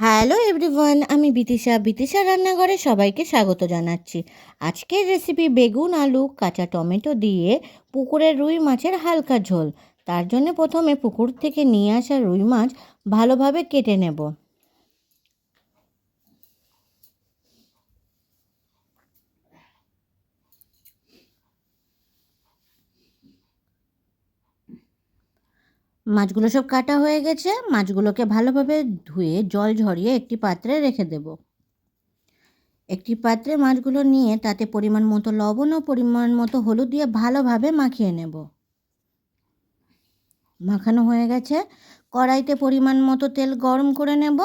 Hello everyone, আমি বিতিশা। বিতিশা রান্নাঘরে সবাইকে স্বাগত জানাচ্ছি। আজকের রেসিপি বেগুন, আলু, কাঁচা টমেটো দিয়ে পুকুরের রুই মাছের হালকা ঝোল। তার জন্য প্রথমে পুকুর থেকে নিয়ে আসা রুই মাছ ভালোভাবে কেটে নেব। মাছগুলো সব কাটা হয়ে গেছে, মাছগুলোকে ভালোভাবে ধুয়ে জল ঝরিয়ে একটি পাত্রে রেখে দেব। একটি পাত্রে মাছগুলো নিয়ে তাতে পরিমাণ মতো লবণ ও পরিমাণ মতো হলুদ দিয়ে ভালোভাবে মাখিয়ে নেব। মাখানো হয়ে গেছে। কড়াইতে পরিমাণ মতো তেল গরম করে নেব।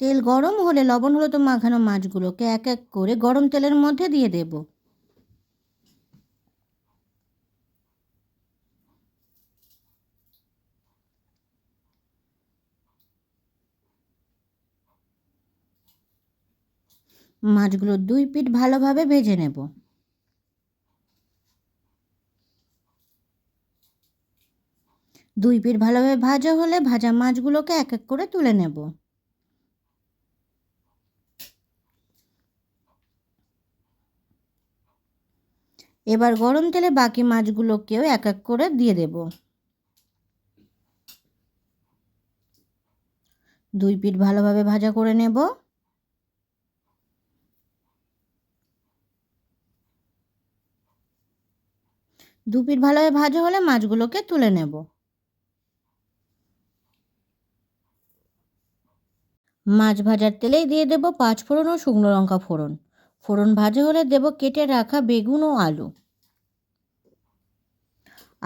তেল গরম হলে লবণ হলুদ মাখানো মাছগুলোকে এক এক করে গরম তেলের মধ্যে দিয়ে দেবো। মাছগুলো দুই পিঠ ভালোভাবে ভেজে নেব। দুই পিঠ ভালোভাবে ভাজা হলে ভাজা মাছগুলোকে এক এক করে তুলে নেব। এবার গরম তেলে বাকি মাছগুলোকেও এক এক করে দিয়ে দেব। দুই পিঠ ভালোভাবে ভাজা করে নেব। দু পিঠ ভালোভাবে ভাজা হলে মাছগুলোকে তুলে নেব। মাছ ভাজার তেলেই দিয়ে দেব পাঁচ ফোড়ন ও শুকনো লঙ্কা ফোড়ন। ফোড়ন ভাজা হলে দেব কেটে রাখা বেগুন ও আলু।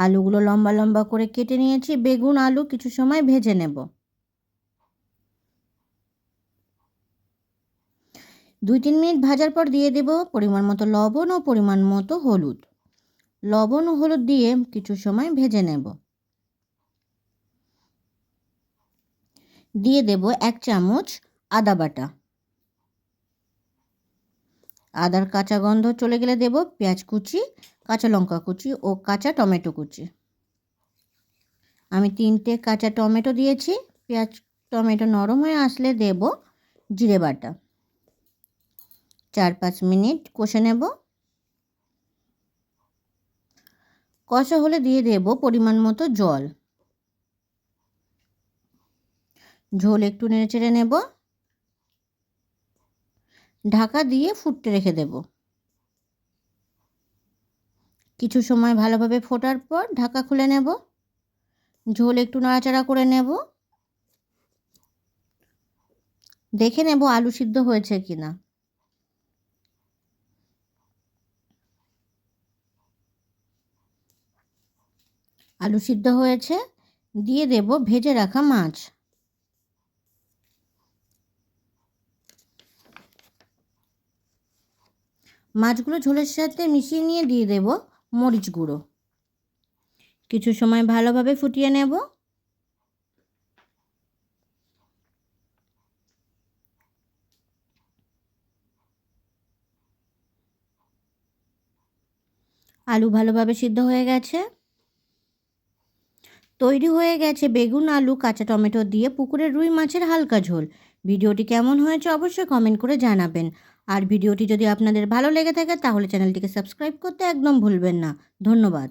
আলুগুলো লম্বা লম্বা করে কেটে নিয়েছি, বেগুন, আলু কিছু সময় ভেজে নেব। দুই তিন মিনিট ভাজার পর দিয়ে দেব পরিমাণ মতো লবণ ও পরিমাণ মতো হলুদ। লবণ ও হলুদ দিয়ে কিছু সময় ভেজে নেব। দিয়ে দেব এক চামচ আদা বাটা। আদার কাঁচা গন্ধ চলে গেলে দেব পেঁয়াজ কুচি, কাঁচা লঙ্কা কুচি ও কাঁচা টমেটো কুচি। আমি তিনটে কাঁচা টমেটো দিয়েছি, পেঁয়াজ, টমেটো নরম হয়ে আসলে দেব জিরে বাটা। চার পাঁচ মিনিট কষে নেব। কষা হলে দিয়ে দেব পরিমাণ মতো জল। ঝোল একটু নেড়ে চেড়ে নেব। ঢাকা দিয়ে ফুটতে রেখে দেব। কিছু সময় ভালোভাবে ফোটার পর ঢাকা খুলে নেব। ঝোল একটু নাড়াচাড়া করে নেব। দেখে নেব আলু সিদ্ধ হয়েছে কিনা। আলু সিদ্ধ হয়েছে, দিয়ে দেব ভেজে রাখা মাছ। মাছগুলো ঝোলের সাথে মিশিয়ে নিয়ে দিয়ে দেব মরিচ গুঁড়ো। কিছু সময় ভালোভাবে ফুটিয়ে নেব। আলু ভালোভাবে সিদ্ধ হয়ে গেছে। তৈরি হয়ে গেছে বেগুন, আলু, কাঁচা টমেটো দিয়ে পুকুরের রুই মাছের হালকা ঝোল। ভিডিওটি কেমন হয়েছে অবশ্যই কমেন্ট করে জানাবেন। আর ভিডিওটি যদি আপনাদের ভালো লেগে থাকে তাহলে চ্যানেলটিকে সাবস্ক্রাইব করতে একদম ভুলবেন না। ধন্যবাদ।